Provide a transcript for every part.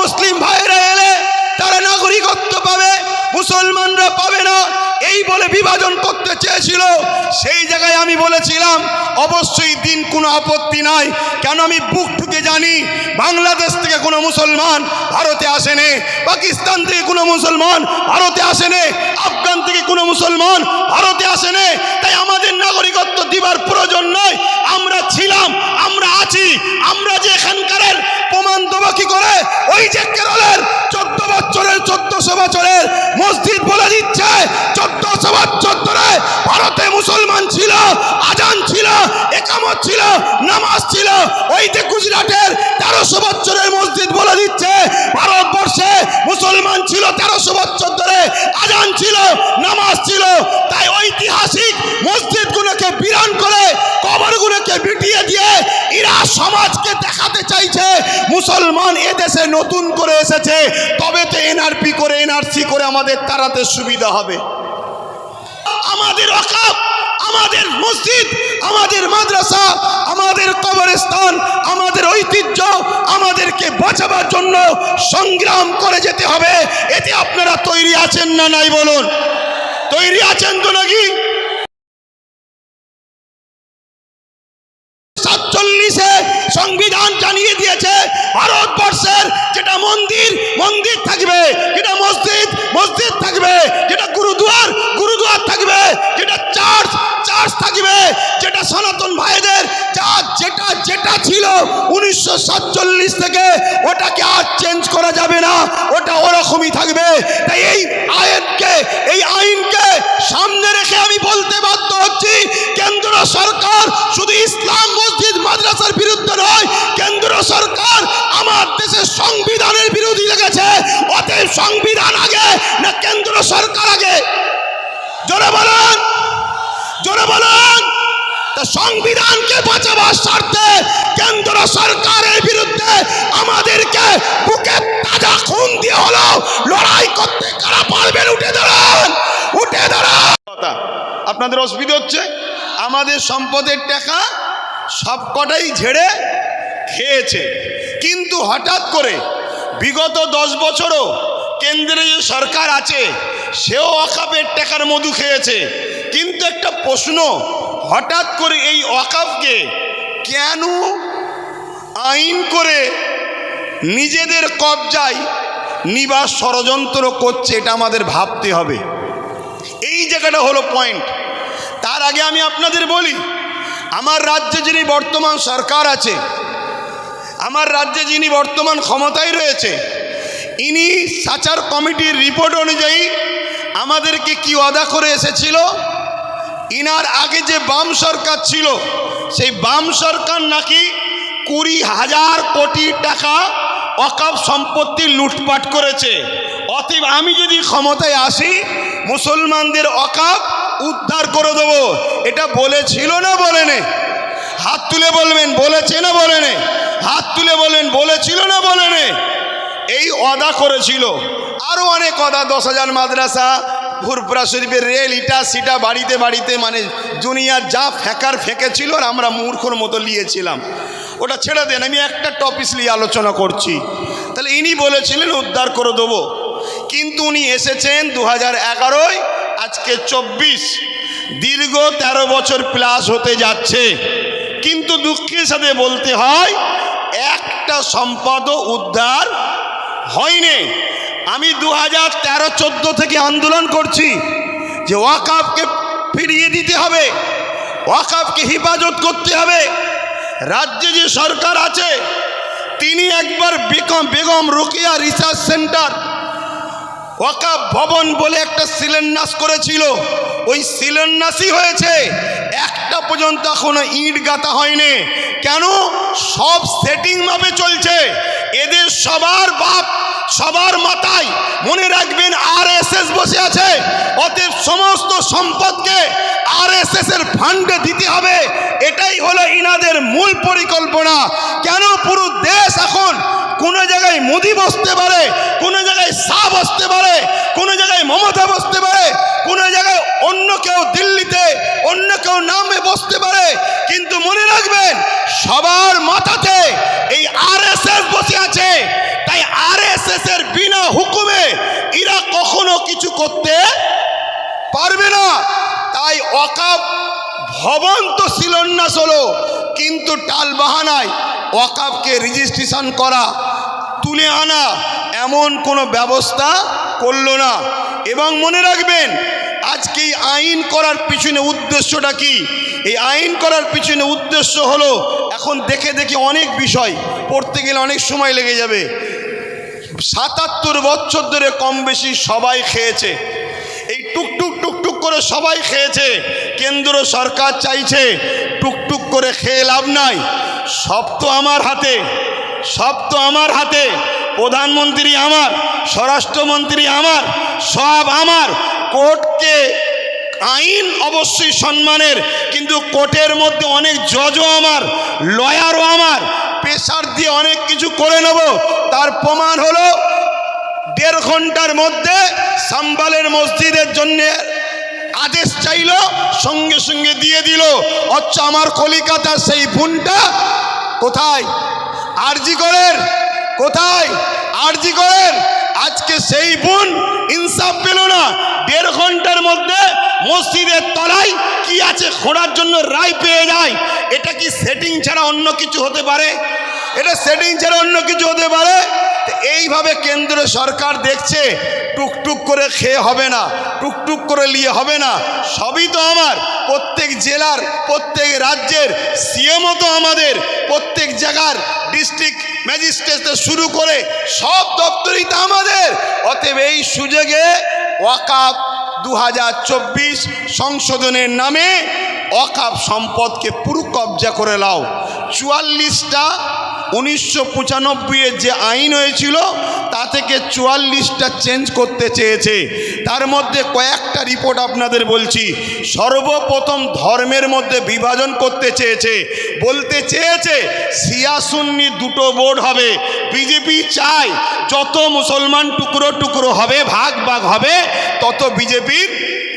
অমুসলিম ভাইরা এলে তারা নাগরিকত্ব পাবে, মুসলমানরা পাবে না। এই বলে বিভাজন করতে চেয়েছিল। সেই জায়গায় আমি বলেছিলাম, অবশ্যই দিন কোনো আপত্তি নাই। কেন আমি বুক ঠুকে জানি, বাংলাদেশ থেকে কোনো মুসলমান ভারতে আসেনি, পাকিস্তান থেকে কোনো মুসলমান ভারতে আসেনি। থেকে কোনো মুসলমান ভারতে আসেনি। তাই আমাদের নাগরিকত্ব দিবার প্রয়োজন নয় আমরা ছিলাম, আমরা আছি, আমরা যে এখানকারের প্রমাণ দেবো কি করে? ওই যে কেরলের চোদ্দ বছরের, চোদ্দশো বছরের মসজিদ বলে দিচ্ছে, চোদ্দশো বছর ভারতে মুসলমান ছিল, আজান ছিল, একামত ছিল, নামাজ ছিল। ওই যে গুজরাটের তেরোশো বছরের মসজিদ বলে দিচ্ছে, ভারতবর্ষে মুসলমান ছিল তেরোশো বছর ধরে, আজান ছিল নামাজ ছিল। তাই ঐতিহাসিক মসজিদগুলোকে বিরান করে, কবরগুলোকে মিটিয়ে দিয়ে এরা সমাজকে দেখাতে চাইছে, মুসলমান এদেশে নতুন করে এসেছে, তবে তো এনআরপি করে, এনআরসি করে আমাদের তাড়াতে সুবিধা হবে। আমাদের অকাপ আমাদের মসজিদ, আমাদের মাদ্রাসা, আমাদের কবরস্থান, আমাদের ঐতিহ্য, আমাদেরকে বাঁচাবার জন্য সংগ্রাম করে যেতে হবে। এতে আপনারা তৈরি আছেন না নাই বলুন। তৈরি আছেন তো নাকি? সাতচল্লিশে সংবিধান জানিয়ে দিয়েছে ভারতবর্ষের যেটা মন্দির মন্দির থাকবে, যেটা মসজিদ ছিল উনিশশো সাতচল্লিশ থেকে, ওটাকে আর চেঞ্জ করা যাবে না, ওটা ওরকমই থাকবে। তাই এই আইনকে এই আইনকে সামনে রেখে আমি বলতে বাধ্য হচ্ছি, কেন্দ্র সরকার শুধু ইসলাম মসজিদ মাদ্রাসার বিরুদ্ধে নয়, কেন্দ্র সরকার আমার দেশের সংবিধানের বিরোধী লেগেছে। অতএব সংবিধান আগে, না কেন্দ্র সরকার আগে? জোরে বলেন জোরে বলেন। সংবিধানকে বাঁচাবার স্বার্থে কেন্দ্র সরকারের বিরুদ্ধে আমাদেরকে বুকে তাজা খুন দিয়ে হলো। লড়াই করতে কারা পারবেন? উঠে দাঁড়ান! উঠে দাঁড়ান! আপনাদের অসুবিধা হচ্ছে? আমাদের সম্পদের টাকা সব কটাই ঝেড়ে খেয়েছে। কিন্তু হঠাৎ করে বিগত দশ বছরও কেন্দ্রে যে সরকার আছে, সেও অকাপের টাকার মধু খেয়েছে। কিন্তু একটা প্রশ্ন হঠাৎ করে এই অকাপকে কেন আইন করে নিজেদের কবজায় নিবাস ষড়যন্ত্র করছে এটা আমাদের ভাবতে হবে। এই জায়গাটা হলো পয়েন্ট তার আগে আমি আপনাদের বলি, আমার রাজ্যে যিনি বর্তমান সরকার আছে, আমার রাজ্যে যিনি বর্তমান ক্ষমতায় রয়েছে, ইনি সাচার কমিটির রিপোর্ট অনুযায়ী আমাদেরকে কি ওয়াদা করে এসেছিল? ইনার আগে যে বাম সরকার ছিল, সেই বাম সরকার নাকি কুড়ি হাজার কোটি টাকা অকাপ সম্পত্তি লুটপাট করেছে। অতএব আমি যদি ক্ষমতায় আসি, মুসলমানদের অকাপ উদ্ধার করে দেবো। এটা বলেছিল না বলেনে? হাত তুলে বলবেন, বলেছে না বলেনে? হাত তুলে বলেন, বলেছিল না বলেনে? এই অদা করেছিল। আরও অনেক অদা দশ হাজার মাদ্রাসা ফুরপুরা শরীফের রেল ইটা সিটা বাড়িতে বাড়িতে মানে দুনিয়ার যা ফেঁকার ফেঁকেছিল আর আমরা মূর্খর মতো নিয়েছিলাম ওটা ছেড়ে দেন, আমি একটা টপিস নিয়ে আলোচনা করছি। তাহলে ইনি বলেছিলেন, উদ্ধার করে দেবো। কিন্তু উনি এসেছেন দু হাজার এগারোয়, আজকে চব্বিশ। দীর্ঘ ১৩ বছর প্লাস হতে যাচ্ছে। কিন্তু দুঃখের সাথে বলতে হয়, একটা সম্পদও উদ্ধার হয়নি। আমি দু হাজার তেরো চোদ্দ থেকে আন্দোলন করছি যে ওয়াকাফকে ফিরিয়ে দিতে হবে, ওয়াকাফকে হেফাজত করতে হবে। রাজ্যে যে সরকার আছে, তিনি একবার বেগম বেগম রোকেয়া রিসার্চ সেন্টার, ওয়াকাফ ভবন বলে একটা শিলান্যাস করেছিল। ওই শিলান্যাসই হয়েছে, একটা পর্যন্ত এখনও ইট গাঁথা হয়নি। কেন? সব সেটিং ভাবে চলছে। এদের সবার বাপ সবার মাথায় মনে রাখবেন আর বসে আছে। অতএব সমস্ত সম্পদকে আর এর ফান্ডে দিতে হবে। এটাই হলো ইনাদের মূল পরিকল্পনা। কেন পুরো দেশ এখন কোনো জায়গায় মোদি বসতে পারে, কোনো জায়গায় শাহ বসতে পারে, কোনো জায়গায় মমতা বসতে পারে? কোনো জায়গায় অন্য কেউ দিল্লিতে, অন্য কেউ নামে বসতে পারে, কিন্তু মনে রাখবেন, সবার মাথাতে এই আর এস এস বসে আছে। তাই আর এস এর বিনা হুকুমে এরা কখনো কিছু করতে পারবে না। তাই অকাপ ভবন তো শিলন্যাস হলো, কিন্তু টাল বাহানায় অকাপকে রেজিস্ট্রেশন করা, তুলে আনা এমন কোনো ব্যবস্থা করল না। এবং মনে রাখবেন, আজকে এই আইন করার পিছনে উদ্দেশ্যটা কি? এই আইন করার পিছনে উদ্দেশ্য হলো, এখন দেখে দেখে অনেক বিষয় পড়তে গেলে অনেক সময় লেগে যাবে। সাতাত্তর বছর ধরে কম বেশি সবাই খেয়েছে। এই টুকটুক টুকটুক করে সবাই খেয়েছে। কেন্দ্র সরকার চাইছে টুকটুক করে খেয়ে লাভ নাই। সব তো আমার হাতে, সব তো আমার হাতে। প্রধানমন্ত্রী আমার, স্বরাষ্ট্রমন্ত্রী আমার, সব আমার। কোর্টকে আইন অবশ্যই সম্মানের, কিন্তু কোর্টের মধ্যে অনেক জজও আমার, লয়ারও আমার। প্রেশার দিয়ে অনেক কিছু করে নেব। তার প্রমাণ হলো, দেড় ঘণ্টার মধ্যে সাম্বালের মসজিদের জন্য আদেশ চাইলো, সঙ্গে সঙ্গে দিয়ে দিল। অথচ আমার কলিকাতার সেই বোনটা কোথায়? আরজি করেন কোথায়? আরজি করেন। আজকে সেই বোন ইনসাফ পেল না। দেড় ঘণ্টার মধ্যে মসজিদের তলায় কি আছে খোঁড়ার জন্য রায় পেয়ে যায়। এটা কি সেটিং ছাড়া অন্য কিছু হতে পারে? এটা সেটিং ছাড়া অন্য কিছু হতে পারে? এইভাবে কেন্দ্র সরকার দেখছে। টুকটুক করে খেয়ে হবে না, টুকটুক করে নিয়ে হবে না। সবই তো আমার। প্রত্যেক জেলার, প্রত্যেক রাজ্যের সিএমও তো আমাদের। প্রত্যেক জায়গার ডিস্ট্রিক্ট ম্যাজিস্ট্রেট শুরু করে সব দপ্তরই তো আমাদের। অতএব এই সুযোগে ওয়াকাপ দু হাজার চব্বিশ সংশোধনের নামে অকাপ সম্পদকে পুরো কবজা করে লাও। চুয়াল্লিশটা উনিশশো পঁচানব্বইয়ের যে আইন হয়েছিল, তা থেকে চুয়াল্লিশটা চেঞ্জ করতে চেয়েছে। তার মধ্যে কয়েকটা রিপোর্ট আপনাদের বলছি। সর্বপ্রথম ধর্মের মধ্যে বিভাজন করতে চেয়েছে। বলতে চেয়েছে, সিয়াসুন্নি দুটো বোর্ড হবে। বিজেপি চায়, যত মুসলমান টুকরো টুকরো হবে, ভাগ ভাগ হবে, তত বিজেপির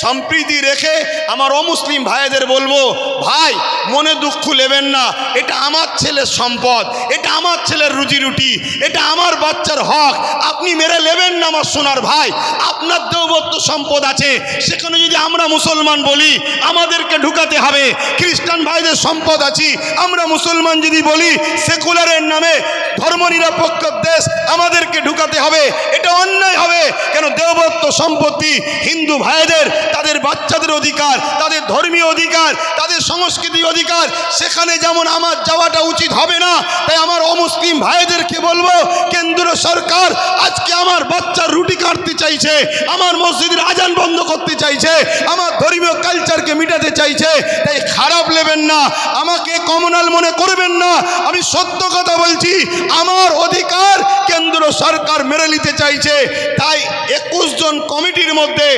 সম্প্রীতি রেখে আমার অমুসলিম ভাইদের বলব, ভাই, মনে দুঃখ নেবেন না। এটা আমার ছেলের সম্পদ, এটা আমার ছেলের রুজি রুটি, এটা আমার বাচ্চার হক। আপনি মেরে নেবেন না আমার সোনার ভাই। আপনার দেবত্ব সম্পদ আছে। সেখানে যদি আমরা মুসলমান বলি, আমাদেরকে ঢুকাতে হবে। খ্রিস্টান ভাইদের সম্পদ আছি। আমরা মুসলমান যদি বলি, সেকুলারের নামে ধর্ম ধর্মনিরপেক্ষ দেশ আমাদেরকে ঢুকাতে হবে। এটা অন্যায় হবে। কেন দেবত্ব সম্পত্তি হিন্দু ভাইদের তাদের বাচ্চাদের অধিকার, তাদের ধর্মীয় অধিকার, তাদের সংস্কৃতি অধিকার, সেখানে যেমন আমার যাওয়াটা উচিত হবে না, তাই আমার অমুসলিম ভাইদেরকে বলব, কেন্দ্র সরকার আজকে আমার বাচ্চার রুটি কাটতে চাইছে, আমার মসজিদের আজান বন্ধ করতে চাইছে, আমার ধর্মীয় কালচারকে মিটাতে চাইছে, তাই নেবেন না, আমাকে কমনাল মনে করবেন না। আমি সত্য কথা বলছি, আমার অধিকার কেন্দ্র সরকার মেরে নিতে চাইছে। তাই একুশ জন কমিটির মধ্যে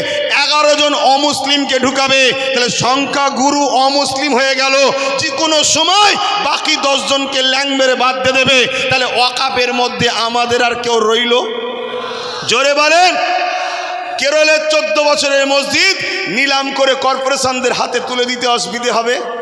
এগারো জন অমুসলিমকে ঢুকাবে। তাহলে সংখ্যা গুরু অমুসলিম হয়ে গেল। যে কোনো সময় বাকি দশজনকে ল্যাং মেরে বাদ দিয়ে দেবে। তাহলে ওয়াকাপের মধ্যে আমাদের আর কেউ রইল? জোরে বলেন। কেরলের চোদ্দ বছরের মসজিদ নিলাম করে কর্পোরেশনদের হাতে তুলে দিতে অসুবিধে হবে?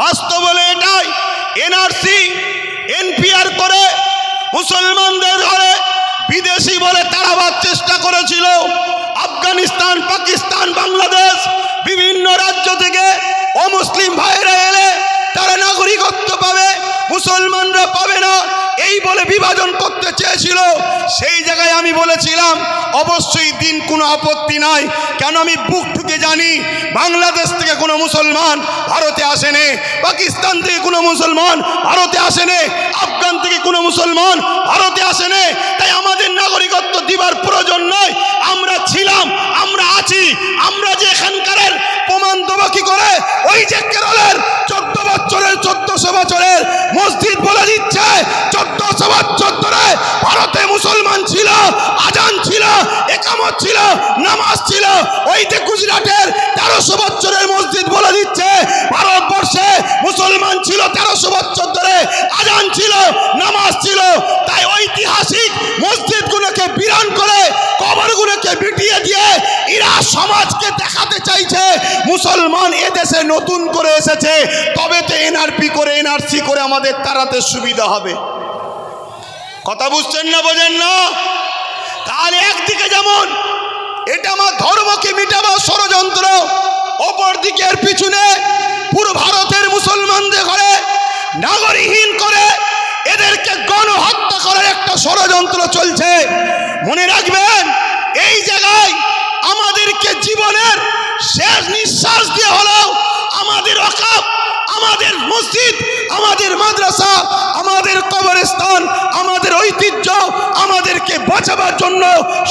বাস্তব হলে এটাই। এনআরসি, এনপিআর করে মুসলমানদের ঘরে বিদেশি বলে তাড়াবার চেষ্টা করেছিল। আফগানিস্তান, পাকিস্তান বাংলাদেশ বিভিন্ন রাজ্য থেকে অমুসলিম ভাইরা এলে তারা নাগরিকত্ব পাবে মুসলমানরা পাবে না এই বলে বিভাজন করতে চেয়েছিল, সেই জায়গায় আমি বলেছিলাম, অবশ্যই দিন কোনো আপত্তি নাই। কেন আমি বুক ঠুকে জানি, বাংলাদেশ থেকে কোনো মুসলমান ভারতে আসেনি পাকিস্তান থেকে কোনো মুসলমান ভারতে আসেনি আফগান থেকে কোনো মুসলমান ভারতে আসেনি তাই আমাদের নাগরিকত্ব দিবার প্রয়োজন নয় আমরা ছিলাম, আমরা আছি, আমরা যে এখানকারের প্রমাণ দেবো কি করে? ওই যে কেরলের চোদ্দ বছরের, চোদ্দশো বছরের মসজিদ বলে দিচ্ছে চোদ্দশো বছর ধরে ভারতে মুসলমান ছিল, আজান ছিল, একামত ছিল, নামাজ ছিল। ওই যে গুজরাটের তেরোশো বছরের মসজিদ বলে দিচ্ছে, ভারতবর্ষে মুসলমান ছিল তেরোশো বছর ধরে, আজান ছিল, নামাজ ছিল। তাই ঐতিহাসিক মসজিদগুলোকে বিরান করে, কবরগুলোকে বিটিয়ে দিয়ে এরা সমাজকে দেখাতে চাইছে, মুসলমান এদেশে নতুন করে এসেছে তবে তো এনআরপি করে, এনআরসি করে আমাদের তাড়াতে সুবিধা হবে। কথা বুঝছেন না, বোঝেন না? তাহলে একদিকে যেমন, এটা আমার ধর্মকে মিটাবার ষড়যন্ত্র অপর দিকের পিছনে পুরো ভারতের মুসলমানদের ঘরে নাগরিকহীন করে এদেরকে গণহত্যা করার একটা ষড়যন্ত্র চলছে। মনে রাখবেন, এই জায়গায় আমাদেরকে জীবনের শেষ নিঃশ্বাস দিয়ে হলেও আমাদের অকাপ আমাদের মসজিদ, আমাদের মাদ্রাসা, আমাদের কবরস্থান, আমাদের ঐতিহ্য, আমাদেরকে বাঁচাবার জন্য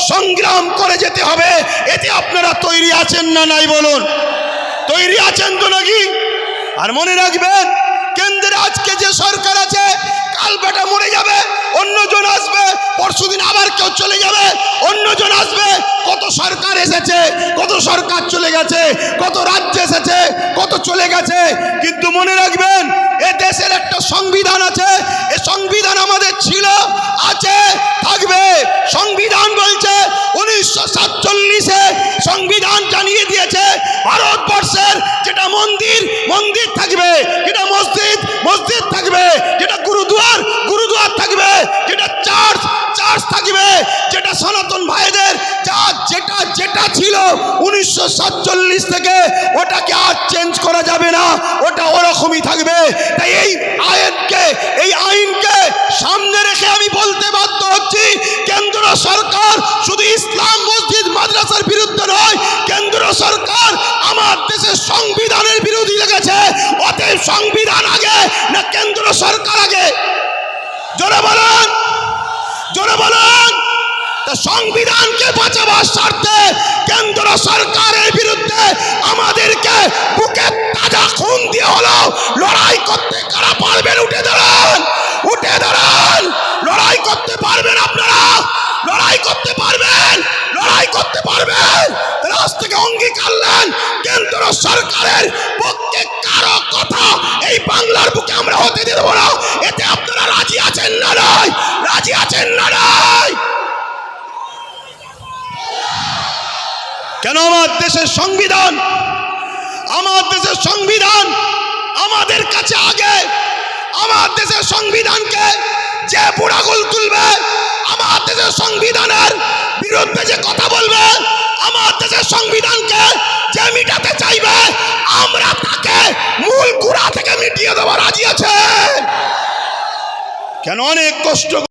সংগ্রাম করে যেতে হবে। এতে আপনারা তৈরি আছেন না নাই বলুন? তৈরি আছেন তো নাকি? আর মনে রাখবেন কেন্দ্রে আজকে যে সরকার আছে কাল বেটা মরে যাবে, অন্যজন আসবে, পরশুদিন আবার কেউ চলে যাবে, অন্যজন আসবে। কত সরকার এসেছে, কত সরকার চলে গেছে, কত রাজ্য এসেছে, কত চলে গেছে। কিন্তু মনে রাখবেন, এ দেশের একটা সংবিধান আছে, এ সংবিধান আমাদের ছিল, আছে, থাকবে। সংবিধান বলছে, উনিশশো সাতচল্লিশে সংবিধান জানিয়ে দিয়েছে, ভারতবর্ষের যেটা মন্দির মন্দির থাকবে থাকবে, যেটা সনাতন ভাইদের, যা যেটা যেটা ছিল উনিশশো সাতচল্লিশ থেকে, ওটাকে আর চেঞ্জ করা যাবে না, ওটা ওরকমই থাকবে। তাই এই আইনকে এই আইনকে সামনে রেখে আমি বলতে বাধ্য হচ্ছি, কেন্দ্র সরকার শুধু ইসলাম মসজিদ মাদ্রাসার বিরুদ্ধে নয়, কেন্দ্র সরকার আমার দেশের সংবিধানের বিরোধী লেগেছে, অতএব সংবিধান আগে, না কেন্দ্র সরকার আগে। জোরে বলেন। জোরে বলেন। সংবিধানকে বাঁচাবার স্বার্থে কেন্দ্র সরকারের বিরুদ্ধে আমাদেরকে বুকে কেন আমার দেশের সংবিধান? আমার দেশের সংবিধান আমাদের কাছে আগে। আমার দেশের সংবিধানকে যে বুড়াগুল তুলবে, আমার দেশের সংবিধানের বিরুদ্ধে যে কথা বলবে, আমার দেশের সংবিধানকে যে মিটাতে চাইবে, আমরা তাকে মূল গুড়া থেকে মিটিয়ে দেওয়া রাজি আছে। কেন অনেক কষ্ট